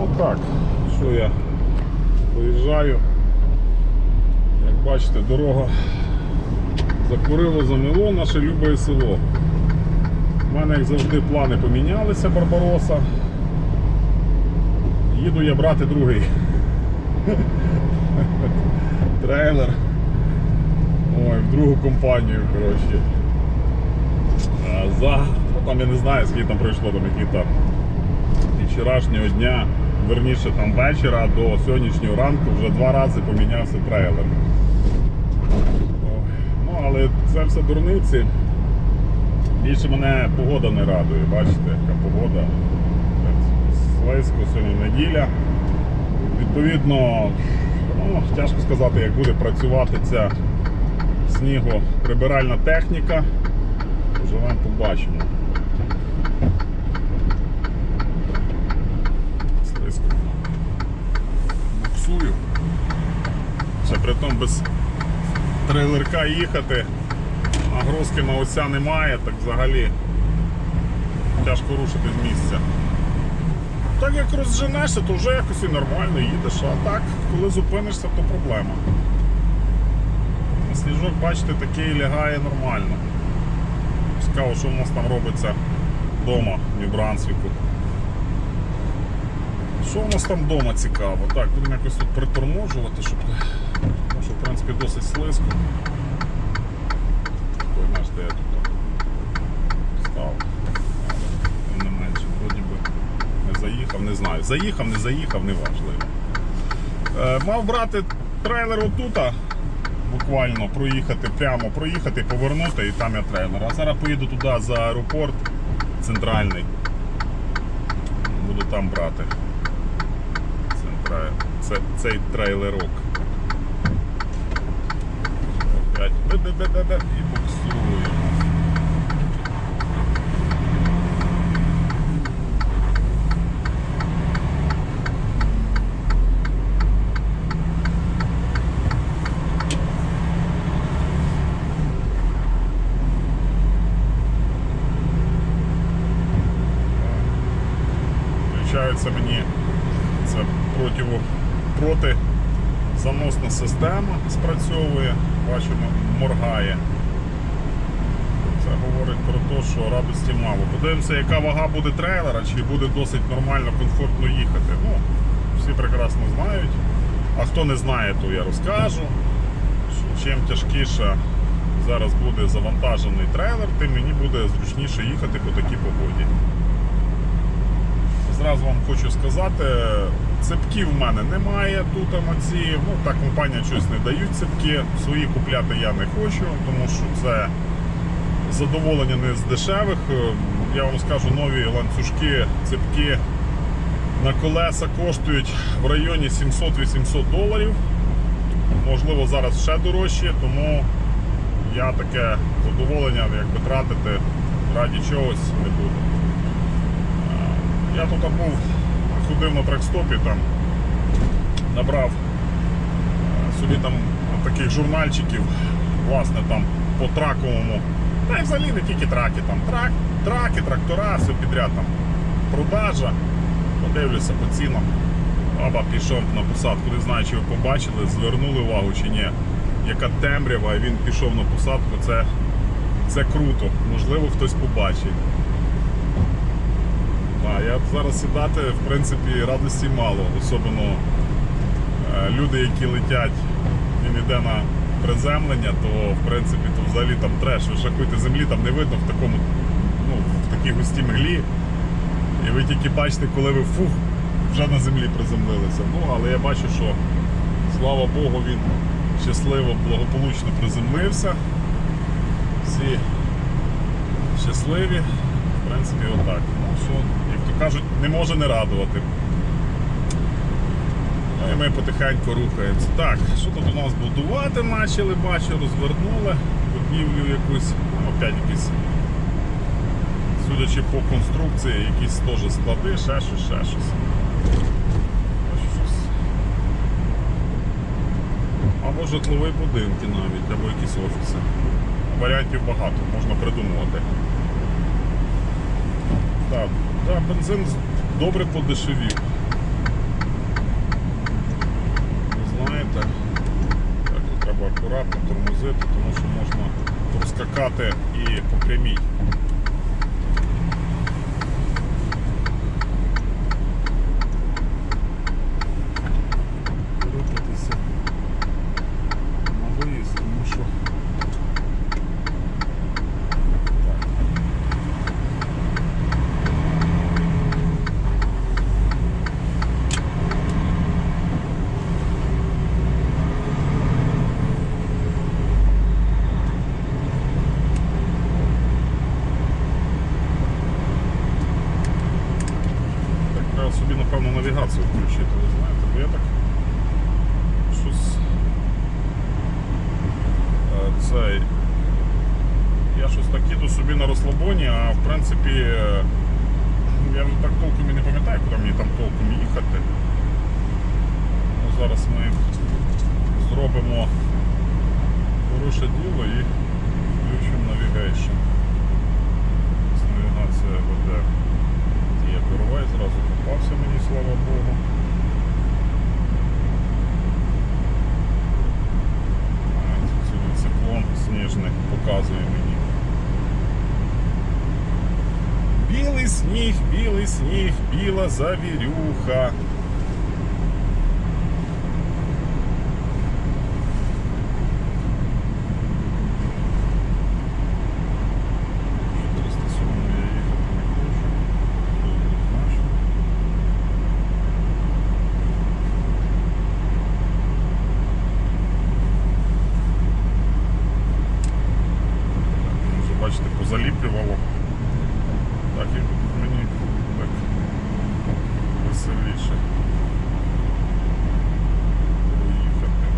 Отак, що я виїжджаю. Як бачите, дорога закурило, замило наше любе село. У мене, як завжди, плани помінялися Барбароса. Їду я брати другий трейлер. Ой, в другу компанію, коротше. За, ну, там я не знаю, скільки там пройшло, там які там від вчорашнього дня, верніше там вечора до сьогоднішнього ранку вже два рази помінявся трейлер. Ну, але це все дурниці. Більше мене погода не радує, бачите, яка погода. Слизько, сьогодні неділя. Відповідно, ну, тяжко сказати, як буде працювати ця снігоприбиральна техніка. Поживемо, побачимо. Слизько. Буксую. Ще при тому без трейлерка їхати. Нагрузки на оця немає, так взагалі тяжко рушити з місця. Так як розженешся, то вже якось і нормально їдеш, а так, коли зупинишся, то проблема. Сніжок, бачите, такий лягає нормально. Цікаво, що в нас там робиться вдома в Нью-Брансвіку. Що у нас там вдома цікаво? Так, будемо якось тут приторможувати, щоб. Що в принципі досить слизько. Ой, наш, де я тут став. Тим не менше, вроді би не заїхав, не знаю. Заїхав, не заїхав, не важливо. Е, мав брати трейлер отута, буквально проїхати, прямо проїхати, повернути і там я трейлер. А зараз поїду туди за аеропорт центральний. Буду там брати. Цей трейлерок. Опять. Бе-бе-бе-бе-бе. І буксуємо. Включається мені система спрацьовує, бачимо, моргає. Це говорить про те, що радості мало. Подивимося, яка вага буде трейлера, чи буде досить нормально, комфортно їхати. Ну, всі прекрасно знають. А хто не знає, то я розкажу. що Чим тяжкіше зараз буде завантажений трейлер, тим мені буде зручніше їхати по такій погоді. Зразу вам хочу сказати, цепків в мене немає тут емоції. Ну, та компанія щось не дають цепки. Свої купляти я не хочу, тому що це задоволення не з дешевих. Я вам скажу, нові ланцюжки, цепки на колеса коштують в районі 700-800 доларів. Можливо, зараз ще дорожче, тому я таке задоволення якби тратити раді чогось не буду. Я тут був, ходив на трекстопі, там набрав е, собі там таких журнальчиків, власне, там по траковому. Та й взагалі не тільки траки, там трак, траки, трактора, все підряд там. Продажа. Подивлюся по цінам. Баба пішов на посадку, не знаю, чи ви побачили, звернули увагу чи ні. Яка темрява, і він пішов на посадку, це, це круто. Можливо, хтось побачить. А, я зараз сідати, в принципі, радості мало. Особливо е, люди, які летять, він йде на приземлення, то в принципі то взагалі там треш. Ви шахуйте землі, там не видно в такому, ну, в такій густій мглі. І ви тільки бачите, коли ви фух, вже на землі приземлилися. Ну, але я бачу, що слава Богу, він щасливо, благополучно приземлився. Всі щасливі. В принципі, отак. Ну, що, кажуть, не може не радувати. Ну і ми потихеньку рухаємося. Так, що тут у нас будувати почали, бачу, розвернули будівлю якусь, ну, опять якісь, судячи по конструкції, якісь теж склади, ще щось, ще щось. Або житлові будинки навіть, або якісь офіси. Варіантів багато, можна придумувати. Так, так, да, бензин добре подешевів. Знаєте, так треба акуратно тормозити, тому що можна проскакати і по прямій. Хороше діло і включимо навігейшн. Навігація веде. Є коровай, зразу попався мені, слава Богу. А, тут сьогодні циклон сніжний показує мені. Білий сніг, білий сніг, біла завірюха. Чотириста сьомому я їхати не хочу. Однозначно. Так, Вже бачите, позаліплювало. Так і мені так веселіше. Їхати.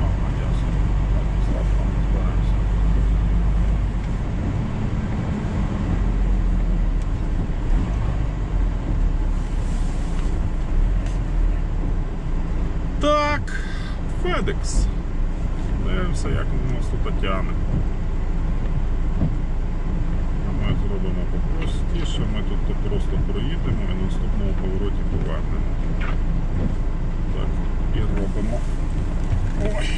Ага, ясно. Так, страшно не збираємося. Так, FedEx. Дивимося, як у нас тут тягне. Ми зробимо попростіше, ми тут то просто проїдемо і на наступному повороті повернемо. Так, і робимо. Ой.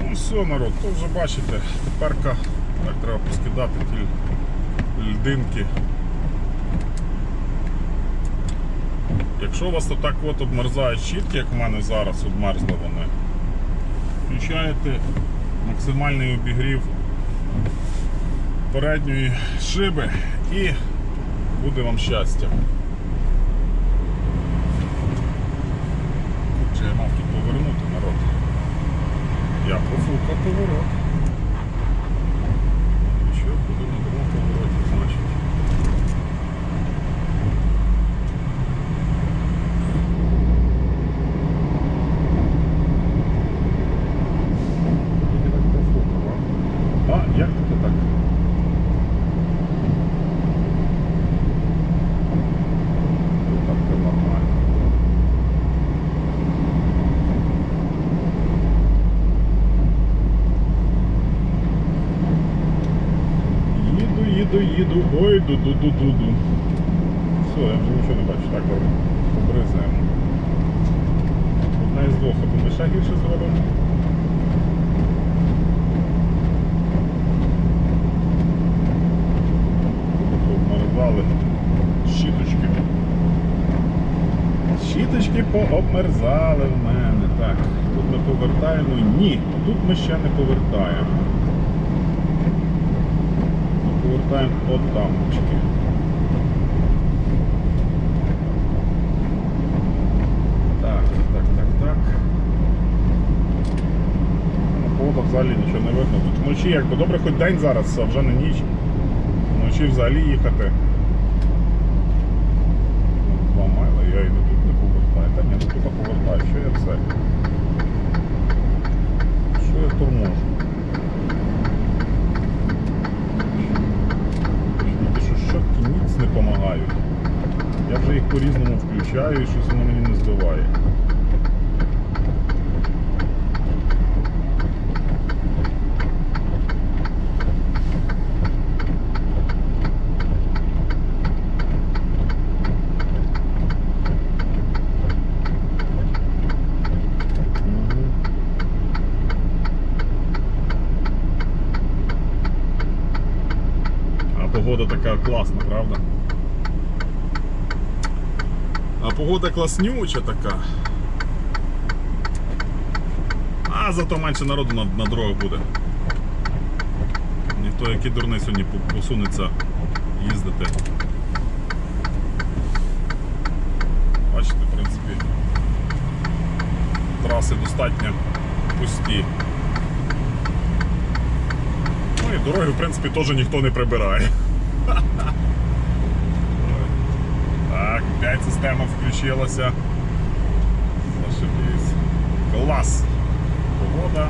Ну все, народ, то вже бачите, теперка так треба поскидати ті льдинки. Якщо у вас отак от обмерзають щітки, як в мене зараз обмерзли вони, включаєте максимальний обігрів передньої шиби і буде вам щастя. Чи я мав тут повернути народ? Я профукав поворот. І що буду на другому повороті, значить. Вроді так профукав, а? А, як тут так? Тут так то нормально. Їду. Ой, ду-ду-ду-ду-ду. Все, я вже нічого не бачу. Так, добре. Побризаємо. Одна із двох, або ми ще гірше зробимо. Щіточки. Щіточки пообмерзали в мене. Так, тут ми повертаємо. Ні, тут ми ще не повертаємо. Ми повертаємо от тамочки. Так, так, так, так. Погода взагалі нічого не видно. Тут вночі якби добре хоч день зараз, а вже не ніч. Вночі взагалі їхати. Два майла, я не тут не повертаю. Та ні, ну тут повертаю, що я все. Що я торможу? допомагають. Я вже їх по-різному включаю і щось воно мені не здаває. Погода така класна, правда? А погода класнюча така. А зато менше народу на, на дорогах буде. Ніхто який дурний сьогодні посунеться їздити. Бачите, в принципі, траси достатньо пусті. Ну і дороги, в принципі, теж ніхто не прибирає. Опять система включилася. Зашибись. Класс. Погода.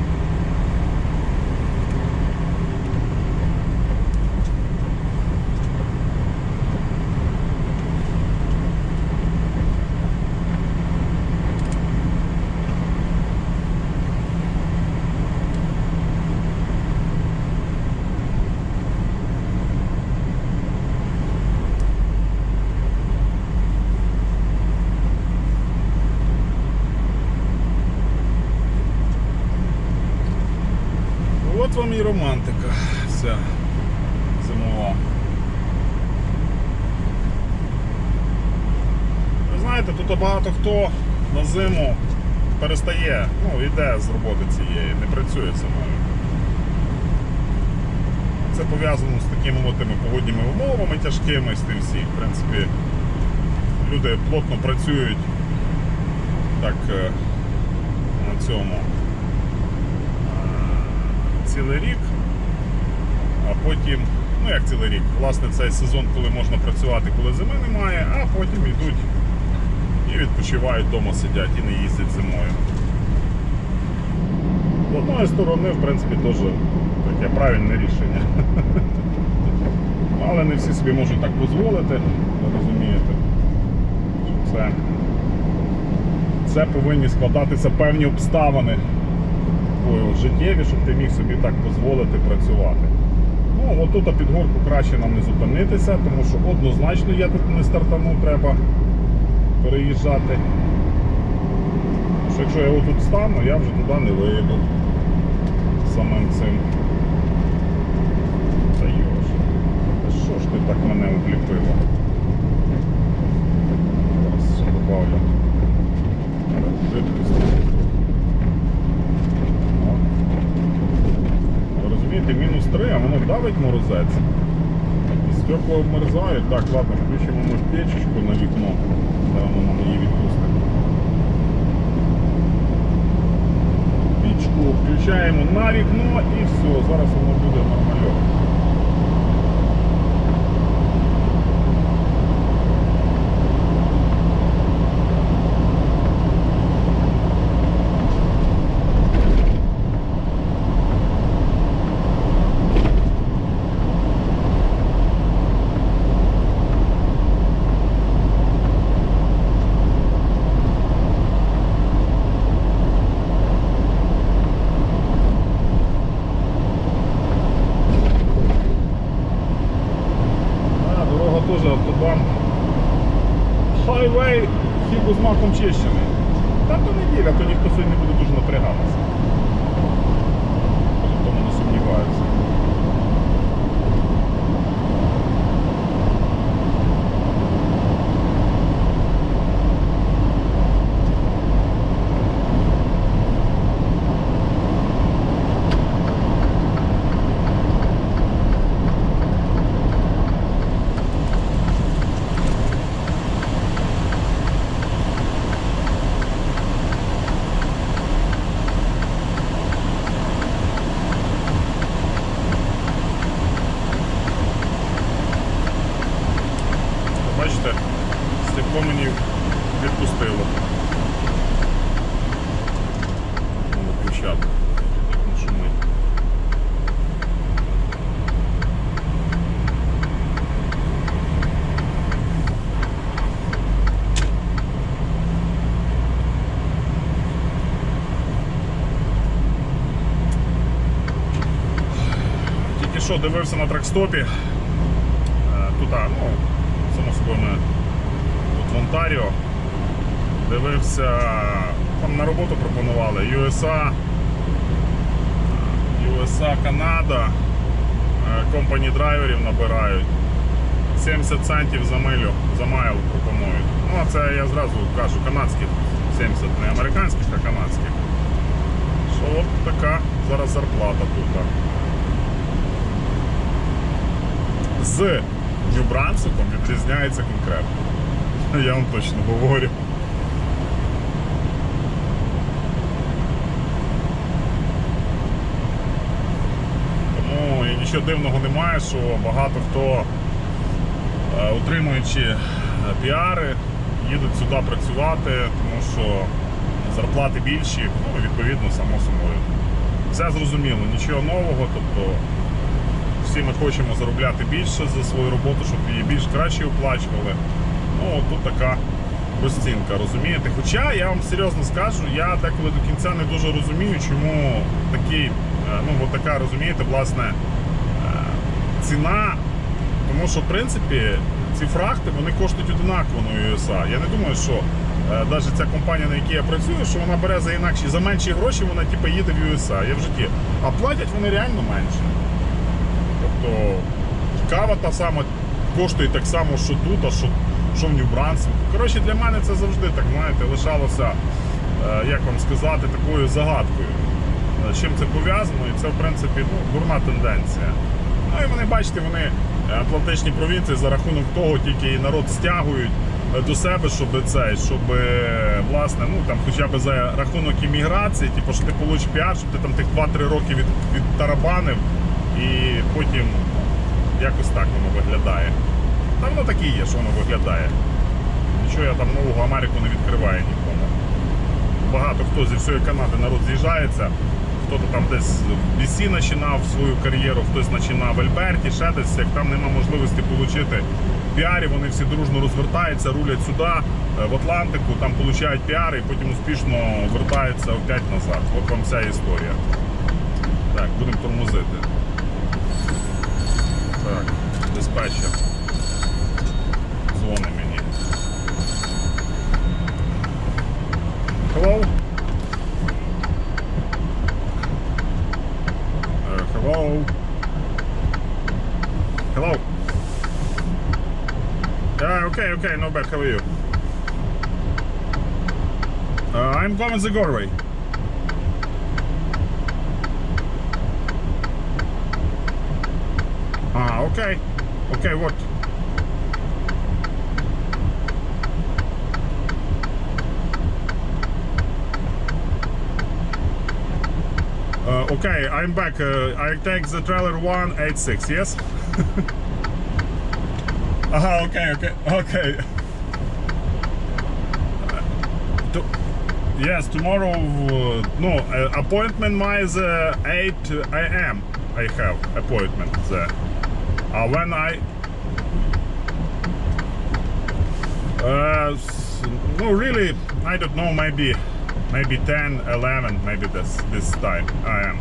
От вам і романтика вся зимова. Ви знаєте, тут багато хто на зиму перестає, ну, йде з роботи цієї, не працює зимою. Це пов'язано з такими тими погодніми умовами тяжкими, з тим всім. В принципі, люди плотно працюють так е, на цьому цілий рік, а потім, ну як цілий рік, власне, цей сезон, коли можна працювати, коли зими немає, а потім йдуть і відпочивають вдома, сидять і не їздять зимою. З одної сторони, в принципі, теж таке правильне рішення. Але не всі собі можуть так дозволити, розумієте. Це, це повинні складатися певні обставини такою життєві, щоб ти міг собі так дозволити працювати. Ну, отут під горку краще нам не зупинитися, тому що однозначно я тут не стартанув, треба переїжджати. Що якщо я отут стану, я вже туди не вийду самим цим. Та йош. Що ж ти так мене обліпила? Зараз ще добавлю. Швидкості. Розумієте, мінус 3, а воно давить морозець. Стекла обмерзають. Так, ладно, включимо печечку на вікно. Зараз на мої її відпустить. Пічку включаємо на вікно і все, зараз воно буде нормальок. А, дорога теж автобан. Хайвей хібу з маком чищений. Та то неділя, то ніхто сьогодні не буде дуже напрягатися. В тому не сумніваюся. Бачите, стекло мені відпустило. Треба включати. Так не шумить. Тільки що дивився на тракстопі. Е, Тут, ну, само собою ми тут в Онтаріо. Дивився, там на роботу пропонували USA, USA, Канада, е, Сьогодні драйверів набирають. 70 центів за милю, за майл пропонують. Ну, а це я зразу кажу, канадських 70, не американських, а канадських. Що от така зараз зарплата тут. З Нью-Брансиком відрізняється конкретно. Я вам точно говорю. Тому і нічого дивного немає, що багато хто, е, отримуючи е, піари, їдуть сюди працювати, тому що зарплати більші, ну, відповідно, само собою. Все зрозуміло, нічого нового, тобто всі ми хочемо заробляти більше за свою роботу, щоб її більш краще оплачували. Ну, тут така розцінка, розумієте? Хоча я вам серйозно скажу, я деколи до кінця не дуже розумію, чому такий, е, ну, от така, розумієте, власне, е, ціна. Тому що, в принципі, ці фрахти вони коштують одинаково на USA. Я не думаю, що навіть ця компанія, на якій я працюю, що вона бере за інакші, за менші гроші, вона типу, їде в USA. Я в житті. А платять вони реально менше. Тобто кава та сама коштує так само, що тут, а що, що в Нью-Брансвіку. Коротше, для мене це завжди так, знаєте, лишалося, е, як вам сказати, такою загадкою. Е, Чим це пов'язано, і це, в принципі, ну, дурна тенденція. Ну і вони, бачите, вони е, Атлантичні провінції за рахунок того тільки і народ стягують до себе, щоб цей, щоб власне, ну там хоча б за рахунок імміграції, типу, що ти получиш піар, щоб ти там тих 2-3 роки від, відтарабанив і потім якось так воно виглядає. Та воно так і є, що воно виглядає. Нічого я там нового Америку не відкриваю нікому. Багато хто зі всієї Канади народ з'їжджається. Хто-то там десь в BC починав свою кар'єру, хтось починав в Альберті, ще десь, як там нема можливості отримати піарів, вони всі дружно розвертаються, рулять сюди, е, в Атлантику, там отримують піари і потім успішно вертаються опять назад. От вам вся історія. Так, будемо тормозити. Так, диспетчер. Дзвони мені. Hello? Uh, hello? Hello? Yeah, okay, okay, no bad. How are you? Uh, I'm going to Gorway. Okay. Okay, what? Uh, okay, I'm back. Uh, I take the trailer 186, yes? Aha, okay, okay, okay. Uh, to- yes, tomorrow, uh, no, uh, appointment my uh, 8 a.m. I have appointment there. Uh, when I... Uh, no, really, I don't know, maybe maybe 10, 11, maybe this this time I am.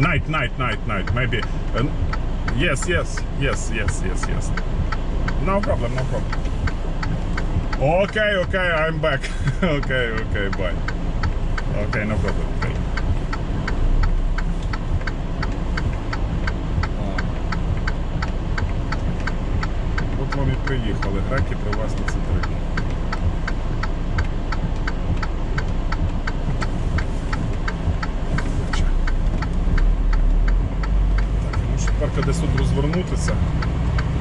Night, night, night, night, maybe. Uh, yes, yes, yes, yes, yes, yes. No problem, no problem. Okay, okay, I'm back. okay, okay, bye. Okay, no problem. Приїхали, греки. Короче. Так, ну що тепер десь тут розвернутися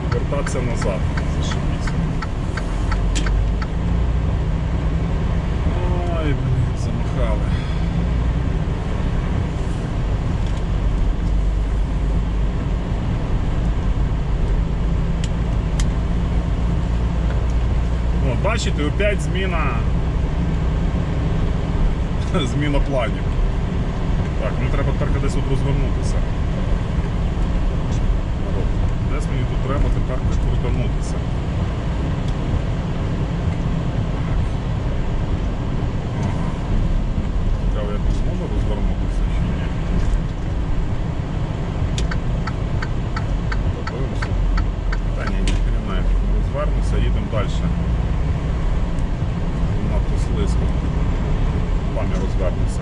і вертатися назад. Зашибіться. Ой, блін, замахали. От, бачите, опять зміна. зміна планів. Так, мені треба тепер десь тут розвернутися. Десь мені тут треба тепер десь крутанутися. Ага. Цікаво, я тут зможу розвернутися чи ні? Подивимося. Та ні, ні, хрена, я тут не розвернуся, їдемо далі. Надто слизько. Там я розвернуся.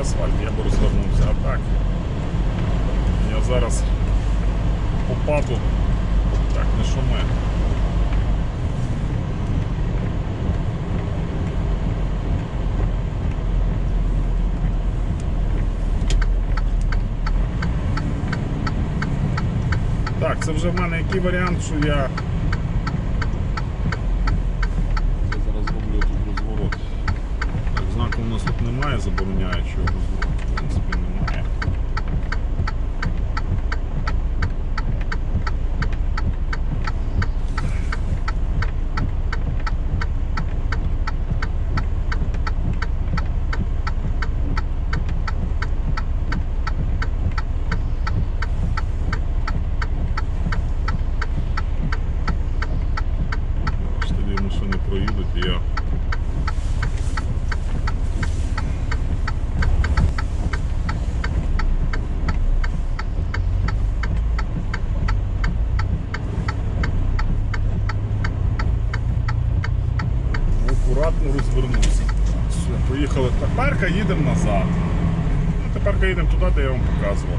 асфальт, я би розвернувся. А так зараз попаду, так не шуми. Так, це вже в мене який варіант, що. Я зараз роблю тут розворот. Так, знаку у нас тут немає забороняючого розвороту, в принципі, немає. Ось тоді машини проїдуть і я. Акуратно розвернувся. Все, поїхали. Тепер їдемо назад. Ну, Тепер